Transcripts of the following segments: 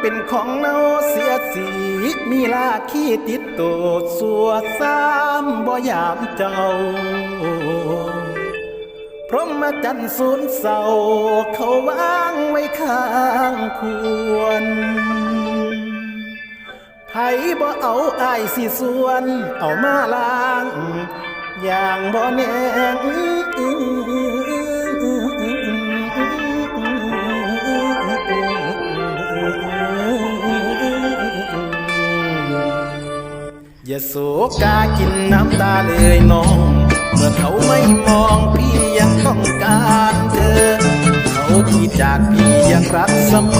เป็นของเนาเสียสีมีลาขี้ติดโตดสัวซ้ำบ่ยามเจ้า พรหมจันทร์ศูนย์เศร้าเขาวางไว้ข้างควรไผบ่เอาอายสิส่วน เอามาล้าง อย่างบ่แน่ง อย่าโศกากินน้ำตาเลยน้อง เมื่อเขาไม่มองพี่ยังต้องการเธอ เขาที่จากพี่ยังรักเสม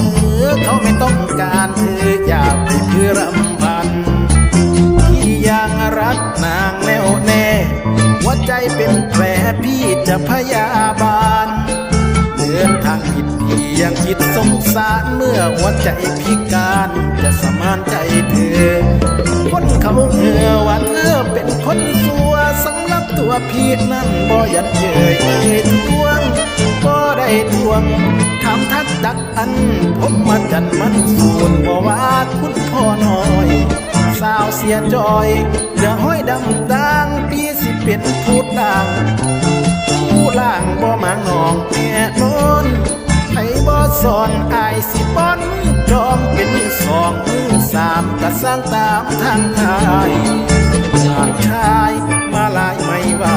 อ เขาไม่ต้องการเธออยากไปเพื่อรำพัน พี่ยังรักนางแน่วแน่หัวใจเป็นแผลพี่จะพยาบาลเดินทางผิดพี่ยังคิดสงสารเมื่อหัวใจพิการจะสมานใจเธอ หรับพี่นั้นบ่ยันเยยเอ่ยทวงบ่ได้ทวงถามทักดักอันผมมาจันมันสูนบ่ว่าคุณพ่อน้อย สาวเสียจอยอย่าห้อยดำดังพี่สิเป็นผู้ดังผู้ล่างบ่มางนองแน่นอนไผบ่สอนอายสิป้อนจอมเป็นสองมือสามก็สร้างตามทางทาย ว่า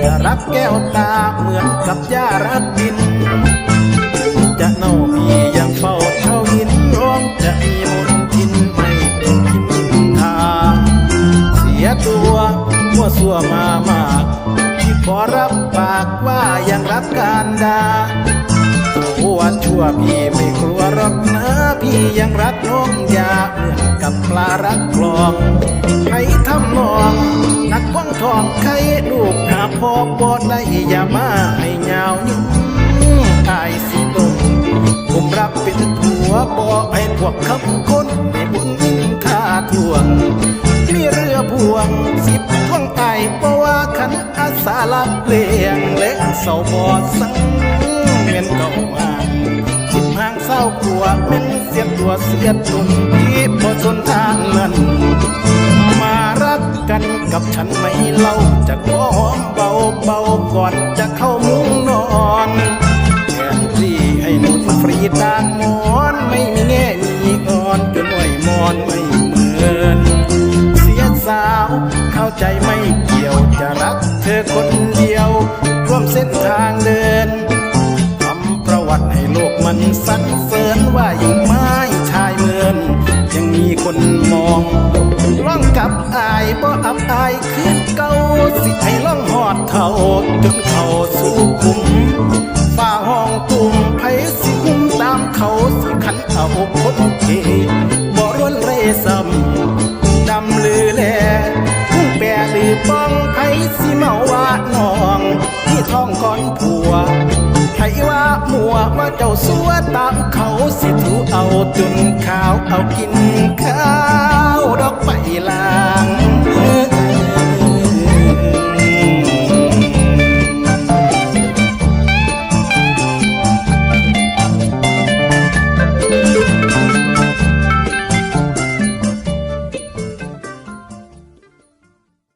อย่ารักแก้วตาเหมือนกับย่ารักดิน จะเน่าพี่ยังเฝ้าเท่าหินร้องจะมีมนต์ทินไม่เป็นทินทาเสียตัวมั่วสัวมามากที่ขอรับปากว่ายังรับการดาตัวชั่วพี่ไม่กลัวรอกนะ พี่ยังรักน้องยาเหมือนกับปลารักคลอง ทองใครลูกหาพอบอดได้อย่ามาให้ยาวยิ่งอายสิลงผมรับเป็นผัวบ่ให้พวกคำคนให้บุญยิ่งค่าทวง มีเรือพวงสิบพวงไอเพราะว่าขันอาสาลับเลียงเล็กเสาบอดสังเมียนเก่ามาสิบห้างเศร้ากลัวเป็นเสียตัวเสียตุนที่พอสนทางนั้นมา กับฉันไม่เล่าจะขอหอมเบาเบาก่อนจะเข้ามุ้งนอนแทนที่ให้หนุนฟรีตางมอนไม่มีแง่มีอ่อนจนหน่วยมอนไม่เหมือนเสียสาวเข้าใจไม่เกี่ยวจะรักเธอคนเดียวร่วมเส้นทางเดินทำประวัติให้โลกมันสรรเสริญว่ายังไม่ชายเมือนยัง มีคนมองร้องกับอายบ่อับอายคือเก่าสิให้ล่องหอดเท่าจนเขาสู่คุมฝ่าห้องตุ่มไผสิคุ้มตามเขาสิขันเอาคนเกบ่ร้วนเรซ้ำดำลือแลผู้แปรหรือป้องไผสิเมาว่าน้อง ที่ท้องก่อนผัวไผว่า หัวว่าเจ้าสัวตามเขาสิถูเอาจนขาวเอากินข้าว